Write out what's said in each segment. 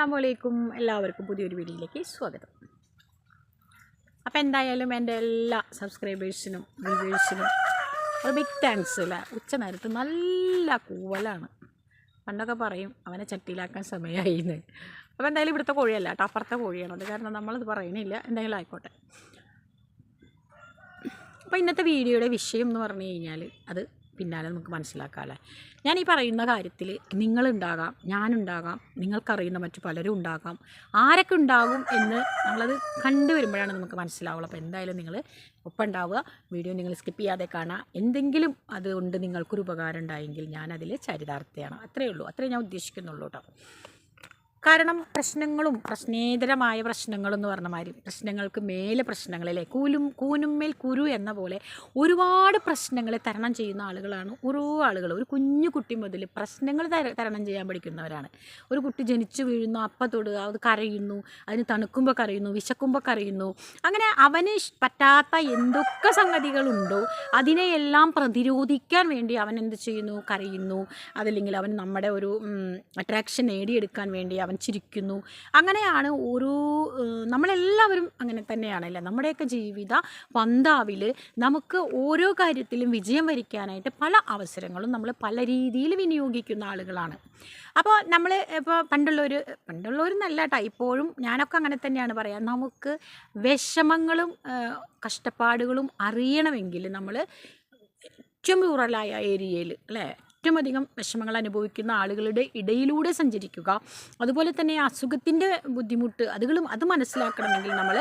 അസ്സാം വലൈക്കും എല്ലാവർക്കും പുതിയൊരു വീഡിയോയിലേക്ക് സ്വാഗതം. അപ്പോൾ എന്തായാലും എന്റെ എല്ലാ സബ്സ്ക്രൈബേഴ്സിനും വ്യൂവേഴ്സിനും ഒരു ബിഗ് താങ്ക്സ് അല്ലേ ഉച്ച നേരത്ത് നല്ല കൂവലാണ്. പണ്ടൊക്കെ പറയും അവനെ ചട്ടിയിലാക്കാൻ സമയമായി എന്ന് അപ്പോൾ എന്തായാലും ഇവിടുത്തെ കോഴിയല്ല കേട്ടോ അപ്പുറത്തെ കോഴിയാണ്. അത് കാരണം നമ്മളത് പറയണില്ല എന്തെങ്കിലും ആയിക്കോട്ടെ. അപ്പോൾ ഇന്നത്തെ വീഡിയോയുടെ വിഷയം എന്ന് പറഞ്ഞു കഴിഞ്ഞാൽ അത് പിന്നാലെ നമുക്ക് മനസ്സിലാക്കാമല്ലേ ഞാൻ ഈ പറയുന്ന കാര്യത്തിൽ നിങ്ങളുണ്ടാകാം ഞാനുണ്ടാകാം നിങ്ങൾക്കറിയുന്ന മറ്റു പലരും ഉണ്ടാകാം. ആരൊക്കെ ഉണ്ടാകും എന്ന് നമ്മളത് കണ്ടുവരുമ്പോഴാണ് നമുക്ക് മനസ്സിലാവുള്ളൂ. അപ്പോൾ എന്തായാലും നിങ്ങൾ ഒപ്പം ഉണ്ടാവുക. വീഡിയോ നിങ്ങൾ സ്കിപ്പ് ചെയ്യാതെ കാണുക. എന്തെങ്കിലും അതുകൊണ്ട് നിങ്ങൾക്കൊരു ഉപകാരം ഉണ്ടായെങ്കിൽ ഞാനതിൽ ചരിതാർത്ഥയാണ് അത്രയേ ഉള്ളൂ. അത്രേ ഞാൻ ഉദ്ദേശിക്കുന്നുള്ളൂ കേട്ടോ. കാരണം പ്രശ്നങ്ങളും പ്രശ്നേതരമായ പ്രശ്നങ്ങളെന്ന് പറഞ്ഞ മാതിരി പ്രശ്നങ്ങൾക്ക് മേലെ പ്രശ്നങ്ങളിലെ കൂലും കൂനുമ്മേൽ കുരു എന്ന പോലെ ഒരുപാട് പ്രശ്നങ്ങളെ തരണം ചെയ്യുന്ന ആളുകളാണ് ഓരോ ആളുകൾ. ഒരു കുഞ്ഞു കുട്ടി മുതൽ പ്രശ്നങ്ങൾ തര- തരണം ചെയ്യാൻ പഠിക്കുന്നവരാണ്. ഒരു കുട്ടി ജനിച്ചു വീഴുന്നു അപ്പം തൊടുക അത് കരയുന്നു അതിന് തണുക്കുമ്പോൾ കരയുന്നു വിശക്കുമ്പോൾ കരയുന്നു. അങ്ങനെ അവന് പറ്റാത്ത എന്തൊക്കെ സംഗതികളുണ്ടോ അതിനെയെല്ലാം പ്രതിരോധിക്കാൻ വേണ്ടി അവൻ എന്ത് ചെയ്യുന്നു? കരയുന്നു. അതല്ലെങ്കിൽ അവൻ നമ്മുടെ ഒരു അട്രാക്ഷൻ നേടിയെടുക്കാൻ വേണ്ടി അവൻ ചിരിക്കുന്നു അങ്ങനെയാണ് ഓരോ നമ്മളെല്ലാവരും അങ്ങനെ തന്നെയാണല്ലേ നമ്മുടെയൊക്കെ ജീവിത പന്താവിൽ നമുക്ക് ഓരോ കാര്യത്തിലും വിജയം വരിക്കാനായിട്ട് പല അവസരങ്ങളും നമ്മൾ പല രീതിയിൽ വിനിയോഗിക്കുന്ന ആളുകളാണ്. അപ്പോൾ നമ്മൾ ഇപ്പോൾ പണ്ടുള്ളവർ നല്ല കേട്ടോ ഇപ്പോഴും ഞാനൊക്കെ അങ്ങനെ തന്നെയാണ് പറയാം. നമുക്ക് വിഷമങ്ങളും കഷ്ടപ്പാടുകളും അറിയണമെങ്കിൽ നമ്മൾ ഏറ്റവും റൂറലായ ഏരിയയിൽ അല്ലേ? ഏറ്റവും അധികം വിഷമങ്ങൾ അനുഭവിക്കുന്ന ആളുകളുടെ ഇടയിലൂടെ സഞ്ചരിക്കുക. അതുപോലെ തന്നെ അസുഖത്തിന്റെ ബുദ്ധിമുട്ട് അതുകളും അത് മനസ്സിലാക്കണമെങ്കിൽ നമ്മൾ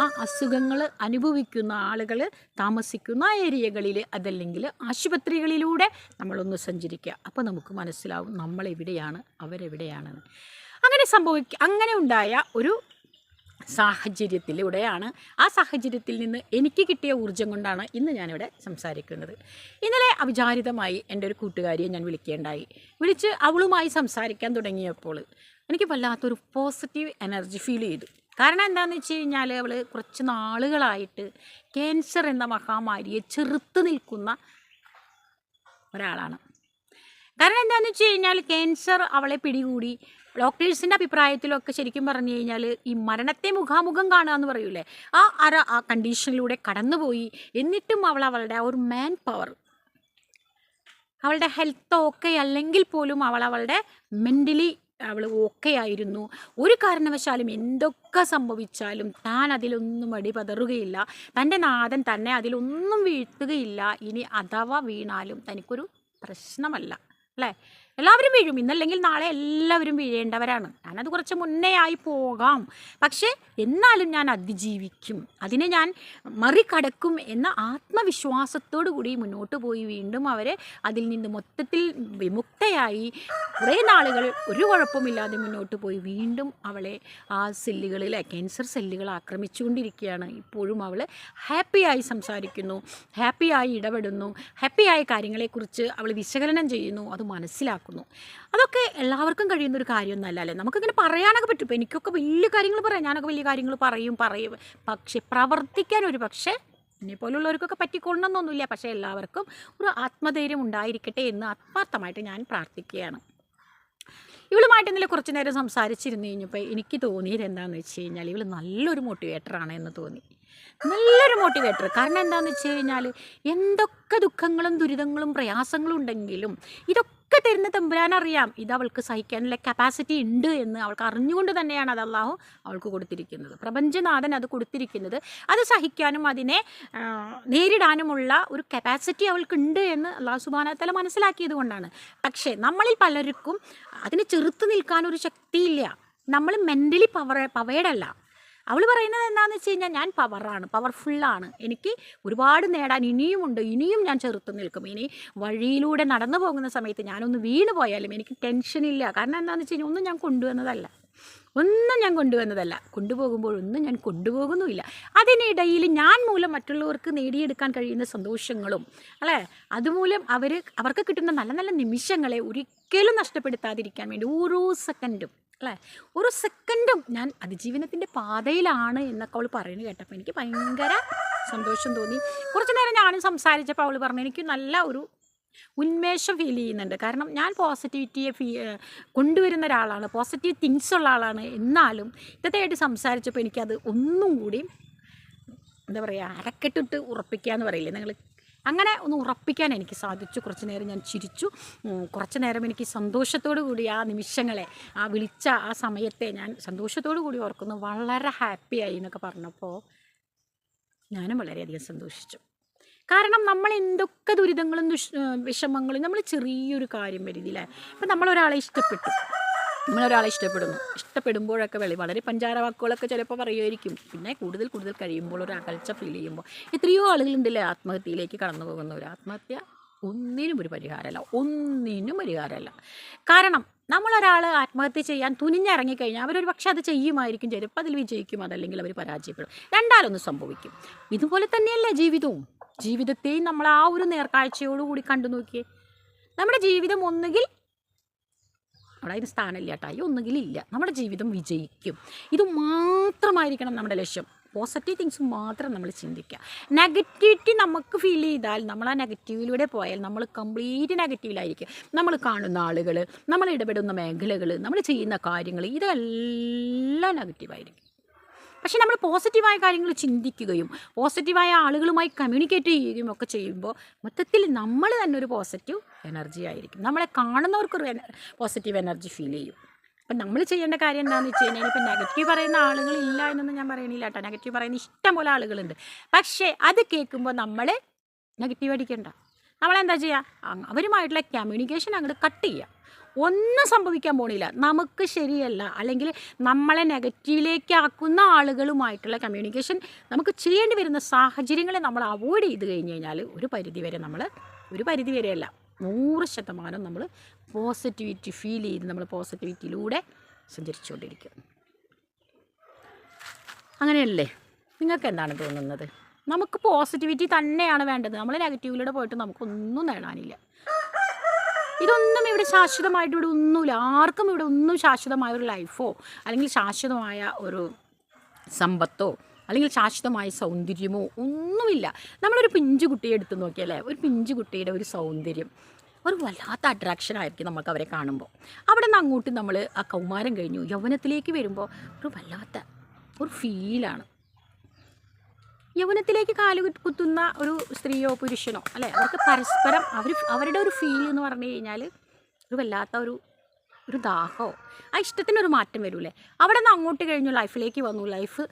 ആ അസുഖങ്ങൾ അനുഭവിക്കുന്ന ആളുകൾ താമസിക്കുന്ന ഏരിയകളിൽ അതല്ലെങ്കിൽ ആശുപത്രികളിലൂടെ നമ്മളൊന്ന് സഞ്ചരിക്കുക. അപ്പോൾ നമുക്ക് മനസ്സിലാവും നമ്മളെവിടെയാണ് അവരെവിടെയാണെന്ന് അങ്ങനെ സംഭവിക്കുക അങ്ങനെ ഉണ്ടായ ഒരു സാഹചര്യത്തിലൂടെയാണ്. ആ സാഹചര്യത്തിൽ നിന്ന് എനിക്ക് കിട്ടിയ ഊർജം കൊണ്ടാണ് ഇന്ന് ഞാനിവിടെ സംസാരിക്കുന്നത്. ഇന്നലെ അവിചാരിതമായി എന്റെ ഒരു കൂട്ടുകാരിയെ ഞാൻ വിളിക്കേണ്ടായി. വിളിച്ച് അവളുമായി സംസാരിക്കാൻ തുടങ്ങിയപ്പോൾ എനിക്ക് വല്ലാത്തൊരു പോസിറ്റീവ് എനർജി ഫീൽ ചെയ്തു. കാരണം എന്താണെന്ന് വെച്ച് കഴിഞ്ഞാൽ അവൾ കുറച്ച് നാളുകളായിട്ട് ക്യാൻസർ എന്ന മഹാമാരിയെ ചെറുത്ത് നിൽക്കുന്ന ഒരാളാണ്. കാരണം എന്താണെന്ന് വെച്ച് കഴിഞ്ഞാൽ ക്യാൻസർ അവളെ പിടികൂടി. ഡോക്ടേഴ്സിന്റെ അഭിപ്രായത്തിലൊക്കെ ശരിക്കും പറഞ്ഞു കഴിഞ്ഞാൽ ഈ മരണത്തെ മുഖാമുഖം കാണുക എന്ന് പറയൂലേ? ആ അര ആ കണ്ടീഷനിലൂടെ കടന്നുപോയി. എന്നിട്ടും അവൾ അവളുടെ ആ ഒരു മാൻ പവർ അവളുടെ ഹെൽത്ത് ഓക്കെ അല്ലെങ്കിൽ പോലും അവൾ അവളുടെ മെന്റലി അവൾ ഓക്കെ ആയിരുന്നു. ഒരു കാരണവശാലും എന്തൊക്കെ സംഭവിച്ചാലും താൻ അതിലൊന്നും അടി പതറുകയില്ല. തന്റെ നാഥൻ തന്നെ അതിലൊന്നും വീഴ്ത്തുകയില്ല. ഇനി അഥവാ വീണാലും തനിക്കൊരു പ്രശ്നമല്ല. അല്ലേ എല്ലാവരും വീഴും. ഇന്നല്ലെങ്കിൽ നാളെ എല്ലാവരും വീഴേണ്ടവരാണ്. ഞാനത് കുറച്ച് മുന്നേ ആയി പോകാം. പക്ഷേ എന്നാലും ഞാൻ അതിജീവിക്കും. അതിനെ ഞാൻ മറികടക്കും എന്ന ആത്മവിശ്വാസത്തോടു കൂടി മുന്നോട്ട് പോയി വീണ്ടും അവരെ അതിൽ നിന്ന് മൊത്തത്തിൽ വിമുക്തയായി കുറേ നാളുകൾ ഒരു കുഴപ്പമില്ലാതെ മുന്നോട്ട് പോയി വീണ്ടും അവളെ ആ സെല്ലുകളിൽ ക്യാൻസർ സെല്ലുകൾ ആക്രമിച്ചുകൊണ്ടിരിക്കുകയാണ്. ഇപ്പോഴും അവൾ ഹാപ്പിയായി സംസാരിക്കുന്നു ഹാപ്പിയായി ഇടപെടുന്നു ഹാപ്പിയായ കാര്യങ്ങളെക്കുറിച്ച് അവൾ വിശകലനം ചെയ്യുന്നു. അത് മനസ്സിലാക്കുന്നു. അതൊക്കെ എല്ലാവർക്കും കഴിയുന്ന ഒരു കാര്യമൊന്നുമല്ല അല്ലേ? നമുക്കിങ്ങനെ പറയാനൊക്കെ പറ്റും. എനിക്കൊക്കെ വലിയ കാര്യങ്ങൾ പറയാം. ഞാനൊക്കെ വലിയ കാര്യങ്ങൾ പറയും പറയും. പക്ഷേ പ്രവർത്തിക്കാൻ ഒരു പക്ഷേ എന്നെ പോലുള്ളവർക്കൊക്കെ പറ്റിക്കൊള്ളണമെന്നൊന്നുമില്ല. പക്ഷേ എല്ലാവർക്കും ഒരു ആത്മധൈര്യം ഉണ്ടായിരിക്കട്ടെ എന്ന് ആത്മാർത്ഥമായിട്ട് ഞാൻ പ്രാർത്ഥിക്കുകയാണ്. ഇവളുമായിട്ട് ഇന്നലെ കുറച്ച് നേരം സംസാരിച്ചിരുന്നു കഴിഞ്ഞപ്പോൾ എനിക്ക് തോന്നിയത് എന്താണെന്ന് വെച്ച് കഴിഞ്ഞാൽ ഇവൾ നല്ലൊരു മോട്ടിവേറ്ററാണ് എന്ന് തോന്നി. നല്ലൊരു മോട്ടിവേറ്റർ കാരണം എന്താണെന്ന് വെച്ച് കഴിഞ്ഞാൽ എന്തൊക്കെ ദുഃഖങ്ങളും ദുരിതങ്ങളും പ്രയാസങ്ങളും ഉണ്ടെങ്കിലും ഇതൊക്കെ തരുന്ന തമ്പുരാൻ അറിയാം ഇത് അവൾക്ക് സഹിക്കാനുള്ള കപ്പാസിറ്റി ഉണ്ട് എന്ന് അവൾക്ക് അറിഞ്ഞുകൊണ്ട് തന്നെയാണ് അത് അള്ളാഹു അവൾക്ക് കൊടുത്തിരിക്കുന്നത്. പ്രപഞ്ചനാഥൻ അത് കൊടുത്തിരിക്കുന്നത്. അത് സഹിക്കാനും അതിനെ നേരിടാനുമുള്ള ഒരു കപ്പാസിറ്റി അവൾക്കുണ്ട് എന്ന് അള്ളാഹു സുബാനത്തല മനസ്സിലാക്കിയത് കൊണ്ടാണ്. പക്ഷേ നമ്മളിൽ പലർക്കും അതിനെ ചെറുത്ത് നിൽക്കാനൊരു ശക്തിയില്ല. നമ്മൾ മെന്റലി പവർ പവേഡല്ല അവൾ പറയുന്നത് എന്താണെന്ന് വെച്ച് കഴിഞ്ഞാൽ ഞാൻ പവറാണ് പവർഫുള്ളാണ് എനിക്ക് ഒരുപാട് നേടാൻ ഇനിയുമുണ്ട് ഇനിയും ഞാൻ ചെറുത്ത് നിൽക്കും. ഇനി വഴിയിലൂടെ നടന്നു പോകുന്ന സമയത്ത് ഞാനൊന്ന് വീണ് പോയാലും എനിക്ക് ടെൻഷനില്ല കാരണം എന്താണെന്ന് വെച്ച് കഴിഞ്ഞാൽ ഒന്നും ഞാൻ കൊണ്ടുവന്നതല്ല. ഒന്നും ഞാൻ കൊണ്ടുവന്നതല്ല. കൊണ്ടുപോകുമ്പോഴൊന്നും ഞാൻ കൊണ്ടുപോകുന്നുമില്ല. അതിനിടയിൽ ഞാൻ മൂലം മറ്റുള്ളവർക്ക് നേടിയെടുക്കാൻ കഴിയുന്ന സന്തോഷങ്ങളും അല്ലേ? അതുമൂലം അവർ അവർക്ക് കിട്ടുന്ന നല്ല നല്ല നിമിഷങ്ങളെ ഒരിക്കലും നഷ്ടപ്പെടുത്താതിരിക്കാൻ വേണ്ടി ഓരോ സെക്കൻഡും അല്ലേ? ഒരു സെക്കൻഡും ഞാൻ അതിജീവനത്തിന്റെ പാതയിലാണ് എന്നൊക്കെ അവൾ പറയുന്നത് കേട്ടപ്പോൾ എനിക്ക് ഭയങ്കര സന്തോഷം തോന്നി. കുറച്ച് നേരം ഞാനും സംസാരിച്ചപ്പോൾ അവൾ പറഞ്ഞു എനിക്ക് നല്ല ഒരു ഉന്മേഷം ഫീൽ ചെയ്യുന്നുണ്ട്. കാരണം ഞാൻ പോസിറ്റിവിറ്റിയെ ഫീ കൊണ്ടുവരുന്ന ഒരാളാണ്. പോസിറ്റീവ് തിങ്സ് ഉള്ള ആളാണ്. എന്നാലും ഇന്നത്തെയായിട്ട് സംസാരിച്ചപ്പോൾ എനിക്കത് ഒന്നും കൂടി എന്താ പറയുക അരക്കെട്ടിട്ട് ഉറപ്പിക്കുക എന്ന് പറയില്ലേ? നിങ്ങൾ അങ്ങനെ ഒന്ന് ഉറപ്പിക്കാൻ എനിക്ക് സാധിച്ചു. കുറച്ച് നേരം ഞാൻ ചിരിച്ചു. കുറച്ച് നേരം എനിക്ക് സന്തോഷത്തോടു കൂടി ആ നിമിഷങ്ങളെ ആ വിളിച്ച ആ സമയത്തെ ഞാൻ സന്തോഷത്തോടു കൂടി ഓർക്കുന്നു. വളരെ ഹാപ്പിയായി എന്നൊക്കെ പറഞ്ഞപ്പോൾ ഞാനും വളരെയധികം സന്തോഷിച്ചു. കാരണം നമ്മൾ എന്തൊക്കെ ദുരിതങ്ങളും ദുഷ് വിഷമങ്ങളും നമ്മൾ ചെറിയൊരു കാര്യം വരുന്നില്ലേ? ഇപ്പം നമ്മളൊരാളെ ഇഷ്ടപ്പെട്ടു. നമ്മളൊരാളെ ഇഷ്ടപ്പെടുന്നു. ഇഷ്ടപ്പെടുമ്പോഴൊക്കെ വെളി. വളരെ പഞ്ചാര വാക്കുകളൊക്കെ ചിലപ്പോൾ പറയുമായിരിക്കും. പിന്നെ കൂടുതൽ കൂടുതൽ കഴിയുമ്പോൾ ഒരു അകൽച്ച ഫീൽ ചെയ്യുമ്പോൾ എത്രയോ ആളുകളുണ്ടല്ലേ ആത്മഹത്യയിലേക്ക് കടന്നു പോകുന്നവർ ആത്മഹത്യ? ഒന്നിനും ഒരു പരിഹാരമല്ല. ഒന്നിനും പരിഹാരമല്ല. കാരണം നമ്മളൊരാൾ ആത്മഹത്യ ചെയ്യാൻ തുനിഞ്ഞിറങ്ങിക്കഴിഞ്ഞാൽ അവരൊരു പക്ഷേ അത് ചെയ്യുമായിരിക്കും. ചിലപ്പോൾ അതിൽ വിജയിക്കും. അതല്ലെങ്കിൽ അവർ പരാജയപ്പെടും. രണ്ടാലൊന്നും സംഭവിക്കും. ഇതുപോലെ തന്നെയല്ലേ ജീവിതവും? ജീവിതത്തെയും നമ്മൾ ആ ഒരു നേർക്കാഴ്ചയോടുകൂടി കണ്ടു നോക്കിയേ നമ്മുടെ ജീവിതം ഒന്നുകിൽ അവിടെ അതിന് സ്ഥാനമില്ല കേട്ടോ ഒന്നുകിൽ ഇല്ല. നമ്മുടെ ജീവിതം വിജയിക്കും. ഇത് മാത്രമായിരിക്കണം നമ്മുടെ ലക്ഷ്യം. പോസിറ്റീവ് തിങ്സ് മാത്രം നമ്മൾ ചിന്തിക്കുക. നെഗറ്റിവിറ്റി നമുക്ക് ഫീൽ ചെയ്താൽ നമ്മൾ ആ നെഗറ്റീവിലൂടെ പോയാൽ നമ്മൾ കംപ്ലീറ്റ് നെഗറ്റീവിലായിരിക്കും നമ്മൾ കാണുന്ന ആളുകൾ നമ്മൾ ഇടപെടുന്ന മേഖലകൾ നമ്മൾ ചെയ്യുന്ന കാര്യങ്ങൾ ഇതെല്ലാം നെഗറ്റീവായിരിക്കും പക്ഷെ നമ്മൾ പോസിറ്റീവായ കാര്യങ്ങൾ ചിന്തിക്കുകയും പോസിറ്റീവായ ആളുകളുമായി കമ്മ്യൂണിക്കേറ്റ് ചെയ്യുകയും ഒക്കെ ചെയ്യുമ്പോൾ മൊത്തത്തിൽ നമ്മൾ തന്നെ ഒരു പോസിറ്റീവ് എനർജി ആയിരിക്കും. നമ്മളെ കാണുന്നവർക്കൊരു പോസിറ്റീവ് എനർജി ഫീൽ ചെയ്യും. അപ്പം നമ്മൾ ചെയ്യേണ്ട കാര്യം എന്താണെന്ന് വെച്ച് കഴിഞ്ഞാൽ ഇപ്പം നെഗറ്റീവ് പറയുന്ന ആളുകളില്ല എന്നൊന്നും ഞാൻ പറയണില്ല കേട്ടോ. നെഗറ്റീവ് പറയുന്ന ഇഷ്ടം പോലെ ആളുകളുണ്ട്. പക്ഷേ അത് കേൾക്കുമ്പോൾ നമ്മൾ നെഗറ്റീവ് അടിക്കേണ്ട. നമ്മളെന്താ ചെയ്യുക? അവരുമായിട്ടുള്ള കമ്മ്യൂണിക്കേഷൻ അങ്ങോട്ട് കട്ട് ചെയ്യുക. ഒന്നും സംഭവിക്കാൻ പോണില്ല. നമുക്ക് ശരിയല്ല. അല്ലെങ്കിൽ നമ്മളെ നെഗറ്റീവിലേക്ക് ആക്കുന്ന ആളുകളുമായിട്ടുള്ള കമ്മ്യൂണിക്കേഷൻ നമുക്ക് ചെയ്യേണ്ടി വരുന്ന സാഹചര്യങ്ങളെ നമ്മൾ അവോയ്ഡ് ചെയ്ത് കഴിഞ്ഞ് കഴിഞ്ഞാൽ ഒരു പരിധിവരെ നമ്മൾ ഒരു പരിധി വരെയല്ല. നൂറ് ശതമാനം നമ്മൾ പോസിറ്റിവിറ്റി ഫീൽ ചെയ്ത് നമ്മൾ പോസിറ്റിവിറ്റിയിലൂടെ സഞ്ചരിച്ചുകൊണ്ടിരിക്കും. അങ്ങനെയല്ലേ? നിങ്ങൾക്ക് എന്താണ് തോന്നുന്നത്? നമുക്ക് പോസിറ്റിവിറ്റി തന്നെയാണ് വേണ്ടത്. നമ്മൾ നെഗറ്റീവിലൂടെ പോയിട്ട് നമുക്കൊന്നും നേടാനില്ല. ഇതൊന്നും ഇവിടെ ശാശ്വതമായിട്ട് ഇവിടെ ഒന്നുമില്ല. ആർക്കും ഇവിടെ ഒന്നും ശാശ്വതമായ ഒരു ലൈഫോ അല്ലെങ്കിൽ ശാശ്വതമായ ഒരു സമ്പത്തോ അല്ലെങ്കിൽ ശാശ്വതമായ സൗന്ദര്യമോ ഒന്നുമില്ല. നമ്മളൊരു പിഞ്ചു കുട്ടിയെ എടുത്ത് നോക്കിയല്ലേ ഒരു പിഞ്ചു കുട്ടിയുടെ ഒരു സൗന്ദര്യം. ഒരു വല്ലാത്ത അട്രാക്ഷൻ ആയിരിക്കും നമുക്ക് അവരെ കാണുമ്പോൾ അവിടെ നിന്ന് അങ്ങോട്ട് നമ്മൾ ആ കൗമാരം കഴിഞ്ഞു. യൗവനത്തിലേക്ക് വരുമ്പോൾ ഒരു വല്ലാത്ത ഒരു ഫീലാണ് യൗവനത്തിലേക്ക് കാൽ കുത്തുന്ന ഒരു സ്ത്രീയോ പുരുഷനോ അല്ലെ? അവർക്ക് പരസ്പരം അവർ അവരുടെ ഒരു ഫീൽ എന്ന് പറഞ്ഞു കഴിഞ്ഞാൽ ഒരു വല്ലാത്ത ഒരു ഒരു ദാഹമോ ആ ഇഷ്ടത്തിനൊരു മാറ്റം വരൂലേ അവിടെ നിന്ന് അങ്ങോട്ട് കഴിഞ്ഞു ലൈഫിലേക്ക് വന്നു. ലൈഫ്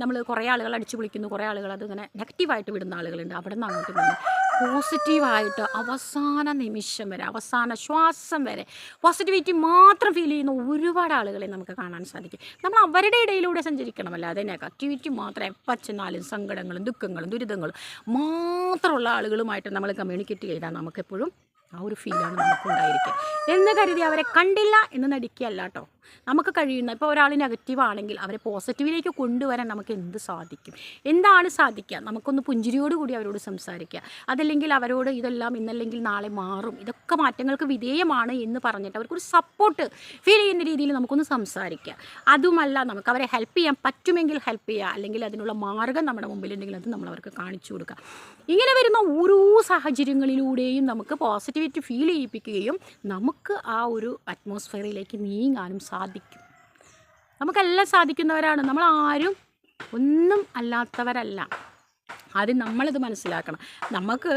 നമ്മൾ കുറേ ആളുകൾ അടിച്ചു വിളിക്കുന്നു കുറേ ആളുകൾ അതിങ്ങനെ നെഗറ്റീവായിട്ട് വിടുന്ന ആളുകളുണ്ട്. അവിടെ നിന്ന് അങ്ങോട്ട് വന്നു. പോസിറ്റീവായിട്ട് അവസാന നിമിഷം വരെ അവസാന ശ്വാസം വരെ പോസിറ്റിവിറ്റി മാത്രം ഫീൽ ചെയ്യുന്ന ഒരുപാട് ആളുകളെ നമുക്ക് കാണാൻ സാധിക്കും. നമ്മൾ അവരുടെ ഇടയിലൂടെ സഞ്ചരിക്കണമല്ല. അല്ലാതെ നെഗറ്റിവിറ്റി മാത്രം എപ്പോൾ ചെന്നാലും സങ്കടങ്ങളും ദുഃഖങ്ങളും ദുരിതങ്ങളും മാത്രമുള്ള ആളുകളുമായിട്ട് നമ്മൾ കമ്മ്യൂണിക്കേറ്റ് ചെയ്താൽ നമുക്കെപ്പോഴും ആ ഒരു ഫീലാണ് നമുക്കുണ്ടായിരിക്കുക. എന്ന് കരുതി അവരെ കണ്ടില്ല എന്ന് നടിക്കുകയല്ല കേട്ടോ. നമുക്ക് കഴിയുന്ന ഇപ്പോൾ ഒരാൾ നെഗറ്റീവ് ആണെങ്കിൽ അവരെ പോസിറ്റീവിലേക്ക് കൊണ്ടുവരാൻ നമുക്ക് എന്ത് സാധിക്കും? എന്താണ് സാധിക്കുക? നമുക്കൊന്ന് പുഞ്ചിരിയോട് കൂടി അവരോട് സംസാരിക്കുക. അതല്ലെങ്കിൽ അവരോട് ഇതെല്ലാം ഇന്നല്ലെങ്കിൽ നാളെ മാറും. ഇതൊക്കെ മാറ്റങ്ങൾക്ക് വിധേയമാണ് എന്ന് പറഞ്ഞിട്ട് അവർക്കൊരു സപ്പോർട്ട് ഫീൽ ചെയ്യുന്ന രീതിയിൽ നമുക്കൊന്ന് സംസാരിക്കുക. അതുമല്ല നമുക്ക് അവരെ ഹെൽപ്പ് ചെയ്യാൻ പറ്റുമെങ്കിൽ ഹെൽപ്പ് ചെയ്യുക. അല്ലെങ്കിൽ അതിനുള്ള മാർഗം നമ്മുടെ മുമ്പിലുണ്ടെങ്കിൽ അത് നമ്മൾ അവർക്ക് കാണിച്ചു കൊടുക്കുക. ഇങ്ങനെ വരുന്ന ഓരോ സാഹചര്യങ്ങളിലൂടെയും നമുക്ക് പോസിറ്റിവിറ്റി ഫീൽ ചെയ്യിപ്പിക്കുകയും നമുക്ക് ആ ഒരു അറ്റ്മോസ്ഫിയറിലേക്ക് നീങ്ങാനും സാധിക്കും. നമുക്കെല്ലാം സാധിക്കുന്നവരാണ്. നമ്മൾ ആരും ഒന്നും അല്ലാത്തവരല്ല. ആദ്യം നമ്മളിത് മനസ്സിലാക്കണം. നമുക്ക്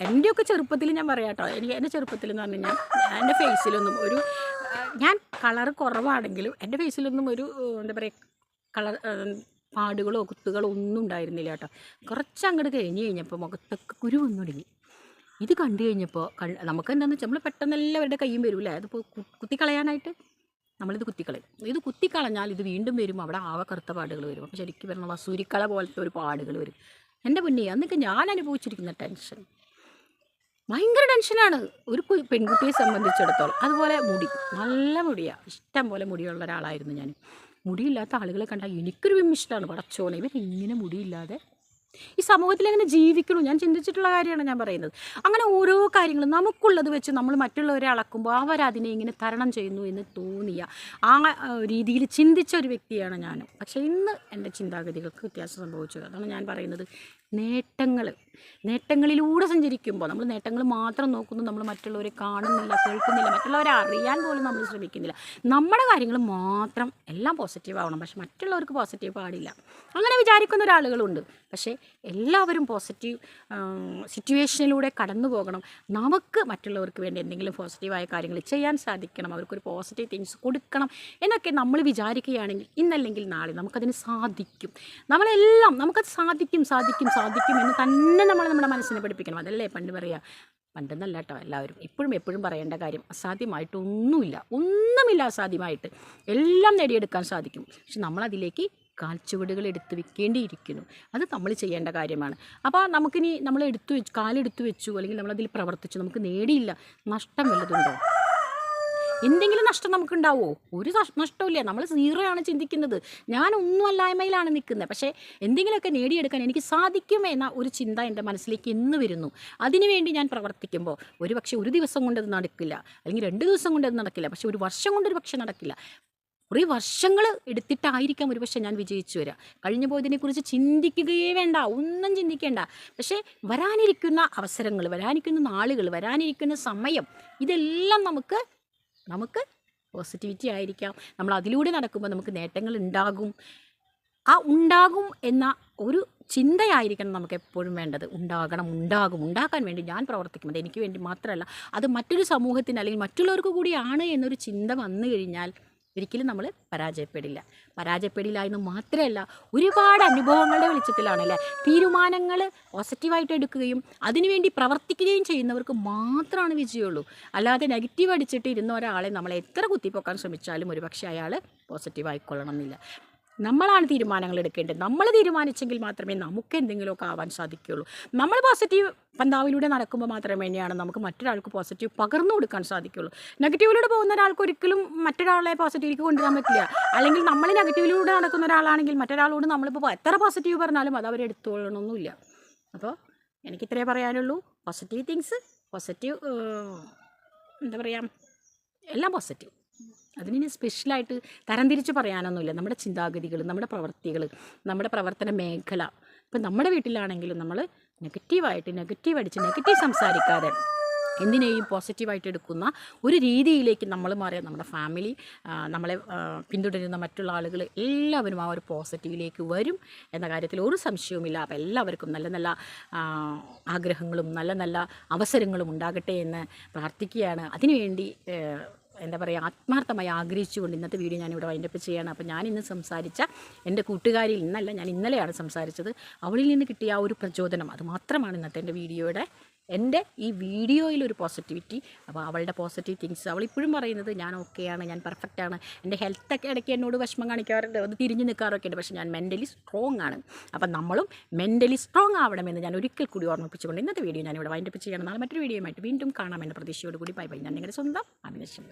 എന്റെയൊക്കെ ചെറുപ്പത്തിൽ ഞാൻ പറയാം കേട്ടോ. എനിക്ക് എന്റെ ചെറുപ്പത്തിൽ എന്ന് പറഞ്ഞു കഴിഞ്ഞാൽ എന്റെ ഫേസിലൊന്നും ഒരു ഞാൻ കളർ കുറവാണെങ്കിലും എന്റെ ഫേസിലൊന്നും ഒരു എന്താ പറയുക കളർ പാടുകളോ കുത്തുകളോ ഒന്നും ഉണ്ടായിരുന്നില്ല കേട്ടോ. കുറച്ച് അങ്ങോട്ട് കഴിഞ്ഞ് കഴിഞ്ഞപ്പോൾ മുഖത്തൊക്കെ കുരു വന്നു തുടങ്ങി. ഇത് കണ്ടു കഴിഞ്ഞപ്പോൾ നമുക്ക് എന്താണെന്ന് വെച്ചാൽ നമ്മൾ പെട്ടെന്ന് എല്ലാവരുടെ കയ്യും വരൂല്ലേ? അതിപ്പോൾ കുത്തിക്കളയാനായിട്ട് നമ്മളിത് കുത്തിക്കളയും. ഇത് കുത്തിക്കളഞ്ഞാൽ ഇത് വീണ്ടും വരും അവിടെ ആവെ കറുത്ത പാടുകൾ വരും. അപ്പോൾ ശരിക്കും പറഞ്ഞ വസൂരിക്കള പോലത്തെ ഒരു പാടുകൾ വരും. എന്റെ മുന്നേ അന്നൊക്കെ ഞാൻ അനുഭവിച്ചിരിക്കുന്ന ടെൻഷൻ. ഭയങ്കര ടെൻഷനാണ്. ഒരു പെൺകുട്ടിയെ സംബന്ധിച്ചിടത്തോളം. അതുപോലെ മുടി. നല്ല മുടിയാണ് ഇഷ്ടം പോലെ മുടിയുള്ള ഒരാളായിരുന്നു ഞാൻ മുടിയില്ലാത്ത ആളുകളെ കണ്ടാൽ എനിക്കൊരു വിമിഷ്ടമാണ് പടച്ചോനെ ഇവരെങ്ങനെ മുടിയില്ലാതെ ഈ സമൂഹത്തിൽ എങ്ങനെ ജീവിക്കണം? ഞാൻ ചിന്തിച്ചിട്ടുള്ള കാര്യമാണ് ഞാൻ പറയുന്നത്. അങ്ങനെ ഓരോ കാര്യങ്ങളും നമുക്കുള്ളത് വെച്ച് നമ്മൾ മറ്റുള്ളവരെ അളക്കുമ്പോൾ അവരതിനെ ഇങ്ങനെ തരണം ചെയ്യുന്നു എന്ന് തോന്നിയ ആ രീതിയിൽ ചിന്തിച്ച ഒരു വ്യക്തിയാണ് ഞാൻ പക്ഷേ ഇന്ന് എന്റെ ചിന്താഗതികൾക്ക് വ്യത്യാസം സംഭവിച്ചത് അതാണ് ഞാൻ പറയുന്നത്. നേട്ടങ്ങൾ. നേട്ടങ്ങളിലൂടെ സഞ്ചരിക്കുമ്പോൾ നമ്മൾ നേട്ടങ്ങൾ മാത്രം നോക്കുന്നു നമ്മൾ മറ്റുള്ളവരെ കാണുന്നില്ല കേൾക്കുന്നില്ല മറ്റുള്ളവരെ അറിയാൻ പോലും നമ്മൾ ശ്രമിക്കുന്നില്ല. നമ്മുടെ കാര്യങ്ങൾ മാത്രം എല്ലാം പോസിറ്റീവ് ആവണം. പക്ഷെ മറ്റുള്ളവർക്ക് പോസിറ്റീവ് പാടില്ല. അങ്ങനെ വിചാരിക്കുന്ന ഒരാളുകളുണ്ട്. പക്ഷേ എല്ലാവരും പോസിറ്റീവ് സിറ്റുവേഷനിലൂടെ കടന്നു പോകണം. നമുക്ക് മറ്റുള്ളവർക്ക് വേണ്ടി എന്തെങ്കിലും പോസിറ്റീവായ കാര്യങ്ങൾ ചെയ്യാൻ സാധിക്കണം. അവർക്കൊരു പോസിറ്റീവ് തിങ്സ് കൊടുക്കണം എന്നൊക്കെ നമ്മൾ വിചാരിക്കുകയാണെങ്കിൽ ഇന്നല്ലെങ്കിൽ നാളെ നമുക്കതിന് സാധിക്കും. നമ്മളെല്ലാം നമുക്കത് സാധിക്കും സാധിക്കും സാധിക്കും എന്ന് തന്നെ നമ്മൾ നമ്മുടെ മനസ്സിനെ പഠിപ്പിക്കണം. അതല്ലേ പണ്ട് പറയുക പണ്ടെന്നല്ല കേട്ടോ എല്ലാവരും. ഇപ്പോഴും എപ്പോഴും പറയേണ്ട കാര്യം അസാധ്യമായിട്ടൊന്നുമില്ല ഒന്നുമില്ല. ഒന്നുമില്ല അസാധ്യമായിട്ട്. എല്ലാം നേടിയെടുക്കാൻ സാധിക്കും. പക്ഷെ നമ്മളതിലേക്ക് കാൽച്ചുവടുകൾ എടുത്തു വെക്കേണ്ടിയിരിക്കുന്നു. അത് നമ്മൾ ചെയ്യേണ്ട കാര്യമാണ്. അപ്പോൾ നമുക്കിനി നമ്മൾ എടുത്തു വെച്ചു കാലെടുത്തു വെച്ചു അല്ലെങ്കിൽ നമ്മളതിൽ പ്രവർത്തിച്ചു നമുക്ക് നേടിയില്ല. നഷ്ടം വല്ലതുണ്ടോ എന്തെങ്കിലും നഷ്ടം നമുക്കുണ്ടാവുമോ ഒരു നഷ്ടമില്ല നമ്മൾ സീറോ ആണ് ചിന്തിക്കുന്നത്. ഞാൻ ഒന്നും അല്ലായ്മയിലാണ് നിൽക്കുന്നത്. പക്ഷേ എന്തെങ്കിലുമൊക്കെ നേടിയെടുക്കാൻ എനിക്ക് സാധിക്കുമേ എന്ന ഒരു ചിന്ത എന്റെ മനസ്സിലേക്ക് എന്ന് വരുന്നു. അതിനുവേണ്ടി ഞാൻ പ്രവർത്തിക്കുമ്പോൾ ഒരു പക്ഷേ ഒരു ദിവസം കൊണ്ടത് നടക്കില്ല. അല്ലെങ്കിൽ രണ്ട് ദിവസം കൊണ്ടത് നടക്കില്ല. പക്ഷേ ഒരു വർഷം കൊണ്ട് ഒരു പക്ഷേ നടക്കില്ല. കുറേ വർഷങ്ങൾ എടുത്തിട്ടായിരിക്കാം ഒരുപക്ഷെ ഞാൻ വിജയിച്ചു വരിക. കഴിഞ്ഞു പോയതിനെക്കുറിച്ച് ചിന്തിക്കുകയേ വേണ്ട. ഒന്നും ചിന്തിക്കേണ്ട. പക്ഷേ വരാനിരിക്കുന്ന അവസരങ്ങൾ വരാനിരിക്കുന്ന നാളുകൾ വരാനിരിക്കുന്ന സമയം ഇതെല്ലാം നമുക്ക് നമുക്ക് പോസിറ്റിവിറ്റി ആയിരിക്കാം. നമ്മൾ അതിലൂടെ നടക്കുമ്പോൾ നമുക്ക് നേട്ടങ്ങൾ ഉണ്ടാകും. ആ ഉണ്ടാകും എന്ന ഒരു ചിന്തയായിരിക്കണം നമുക്ക് എപ്പോഴും വേണ്ടത്. ഉണ്ടാകണം ഉണ്ടാകും. ഉണ്ടാക്കാൻ വേണ്ടി ഞാൻ പ്രവർത്തിക്കുന്നത് എനിക്ക് വേണ്ടി മാത്രമല്ല അത് മറ്റൊരു സമൂഹത്തിന് അല്ലെങ്കിൽ മറ്റുള്ളവർക്ക് കൂടിയാണ് എന്നൊരു ചിന്ത വന്നു കഴിഞ്ഞാൽ ഒരിക്കലും നമ്മൾ പരാജയപ്പെടില്ല. പരാജയപ്പെടില്ല എന്ന് മാത്രമല്ല ഒരുപാട് അനുഭവങ്ങളുടെ വെളിച്ചത്തിലാണല്ലേ? തീരുമാനങ്ങൾ പോസിറ്റീവായിട്ട് എടുക്കുകയും അതിനുവേണ്ടി പ്രവർത്തിക്കുകയും ചെയ്യുന്നവർക്ക് മാത്രമാണ് വിജയമുള്ളൂ. അല്ലാതെ നെഗറ്റീവ് അടിച്ചിട്ട് ഇരുന്ന ഒരാളെ നമ്മൾ എത്ര കുത്തിപ്പൊക്കാൻ ശ്രമിച്ചാലും ഒരുപക്ഷെ അയാൾ പോസിറ്റീവ് ആയിക്കൊള്ളണം എന്നില്ല. നമ്മളാണ് തീരുമാനങ്ങൾ എടുക്കേണ്ടത്. നമ്മൾ തീരുമാനിച്ചെങ്കിൽ മാത്രമേ നമുക്ക് എന്തെങ്കിലുമൊക്കെ ആവാൻ സാധിക്കുകയുള്ളൂ. നമ്മൾ പോസിറ്റീവ് പന്താവിലൂടെ നടക്കുമ്പോൾ മാത്രമേ തന്നെയാണ് നമുക്ക് മറ്റൊരാൾക്ക് പോസിറ്റീവ് പകർന്നു കൊടുക്കാൻ സാധിക്കുകയുള്ളൂ. നെഗറ്റീവിലൂടെ പോകുന്ന ഒരാൾക്ക് ഒരിക്കലും മറ്റൊരാളെ പോസിറ്റീവിലേക്ക് കൊണ്ടുവരാൻ പറ്റില്ല. അല്ലെങ്കിൽ നമ്മൾ നെഗറ്റീവിലൂടെ നടക്കുന്ന ഒരാളാണെങ്കിൽ മറ്റൊരാളോട് നമ്മളിപ്പോൾ എത്ര പോസിറ്റീവ് പറഞ്ഞാലും അത് അവർ എടുത്തോളണമെന്നില്ല അപ്പോൾ എനിക്കിത്രേ പറയാനുള്ളൂ. പോസിറ്റീവ് തിങ്സ് പോസിറ്റീവ് എന്താ പറയുക എല്ലാം പോസിറ്റീവ് അതിന് സ്പെഷ്യലായിട്ട് തരംതിരിച്ച് പറയാനൊന്നുമില്ല. നമ്മുടെ ചിന്താഗതികൾ നമ്മുടെ പ്രവൃത്തികൾ നമ്മുടെ പ്രവർത്തന മേഖല. ഇപ്പം നമ്മുടെ വീട്ടിലാണെങ്കിലും നമ്മൾ നെഗറ്റീവായിട്ട് നെഗറ്റീവ് അടിച്ച് നെഗറ്റീവ് സംസാരിക്കാതെ എന്തിനേയും പോസിറ്റീവായിട്ട് എടുക്കുന്ന ഒരു രീതിയിലേക്ക് നമ്മൾ മാറിയ നമ്മുടെ ഫാമിലി നമ്മളെ പിന്തുടരുന്ന മറ്റുള്ള ആളുകൾ എല്ലാവരും ആ ഒരു പോസിറ്റീവിലേക്ക് വരും എന്ന കാര്യത്തിൽ ഒരു സംശയവുമില്ല. അപ്പോൾ എല്ലാവർക്കും നല്ല നല്ല ആഗ്രഹങ്ങളും നല്ല നല്ല അവസരങ്ങളും ഉണ്ടാകട്ടെ എന്ന് പ്രാർത്ഥിക്കുകയാണ്. അതിനുവേണ്ടി എന്താ പറയുക ആത്മാർത്ഥമായി ആഗ്രഹിച്ചുകൊണ്ട് ഇന്നത്തെ വീഡിയോ ഞാനിവിടെ വൈൻഡപ്പ് ചെയ്യണം. അപ്പോൾ ഞാൻ ഇന്ന് സംസാരിച്ച എന്റെ കൂട്ടുകാരിൽ ഇന്നല്ല ഞാൻ ഇന്നലെയാണ് സംസാരിച്ചത്. അവളിൽ നിന്ന് കിട്ടിയ ആ ഒരു പ്രചോദനം അത് മാത്രമാണ് ഇന്നത്തെ എന്റെ വീഡിയോയുടെ എന്റെ ഈ വീഡിയോയിലൊരു പോസിറ്റിവിറ്റി അപ്പോൾ അവളുടെ പോസിറ്റീവ് തിങ്സ് അവൾ ഇപ്പോഴും പറയുന്നത് ഞാൻ ഓക്കെയാണ് ഞാൻ പെർഫെക്റ്റ് ആണ്. എന്റെ ഹെൽത്തൊക്കെ ഇടയ്ക്ക് എന്നോട് വിഷമം കാണിക്കാറുണ്ട് അത് തിരിഞ്ഞ് നിൽക്കാറൊക്കെ ഉണ്ട്. പക്ഷേ ഞാൻ മെന്റലി സ്ട്രോങ് ആണ്. അപ്പം നമ്മളും മെന്റലി സ്ട്രോങ് ആവണമെന്ന് ഞാൻ ഒരിക്കൽ കൂടി ഓർമ്മിപ്പിച്ചുകൊണ്ട് ഇന്നത്തെ വീഡിയോ ഞാനിവിടെ വൈൻഡപ്പ് ചെയ്യണം നാളെ മറ്റൊരു വീഡിയോയുമായിട്ട് വീണ്ടും കാണാമെന്ന പ്രതീക്ഷയോട് കൂടി ബൈ ബൈ ഞാൻ നിങ്ങളുടെ സ്വന്തം അഭിനശം